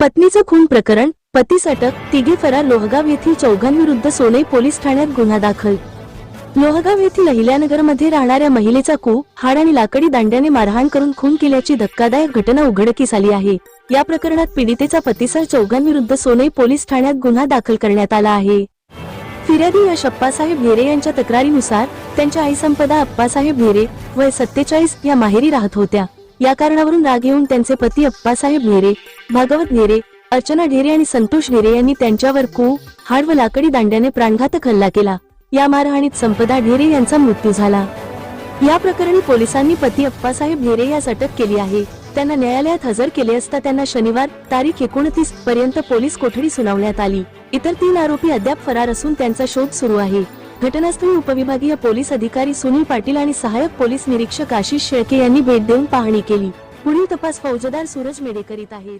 पत्नीचं खून प्रकरण पतीस अटक तिघे फरार लोहगाव येथील चौघांविरुद्ध सोनई पोलीस ठाण्यात गुन्हा दाखल. लोहगाव येथील अहिल्यानगरमध्ये राहणाऱ्या महिलेचा कू हाड आणि लाकडी दांड्याने मारहाण करून खून केल्याची धक्कादायक घटना उघडकीस आली आहे. या प्रकरणात पीडितेचा पतीसर चौघांविरुद्ध सोनई पोलीस ठाण्यात गुन्हा दाखल करण्यात आला आहे. फिर्यादी यश अप्पासाहेब भेरे यांच्या तक्रारीनुसार त्यांच्या आई संपदा अप्पासाहेब भेरे वय सत्तेचाळीस या माहेरी राहत होत्या. या कारणावरून राग येऊन त्यांचे पती अप्पासाहेब घेरे भागवत घेरे अर्चना ढेरे आणि संतोष ढेरे यांनी त्यांच्यावर कू हाड व लाकडी दांड्याने प्राणघातक हल्ला केला. या मारहाणीत संपदा ढेरे यांचा मृत्यू झाला. या प्रकरणी पोलिसांनी पती अप्पासाहेब ढेरे यास अटक केली आहे. त्यांना न्यायालयात हजर केले असता त्यांना शनिवार तारीख एकोणतीस पर्यंत पोलीस कोठडी सुनावण्यात आली. इतर तीन आरोपी अद्याप फरार असून त्यांचा शोध सुरू आहे. घटनास्थळी उपविभागीय पोलीस अधिकारी सुनील पाटील आणि सहाय्यक पोलीस निरीक्षक आशिष शेळके यांनी भेट देऊन पाहणी केली. पुढील तपास फौजदार सूरज मेडे करीत आहेत.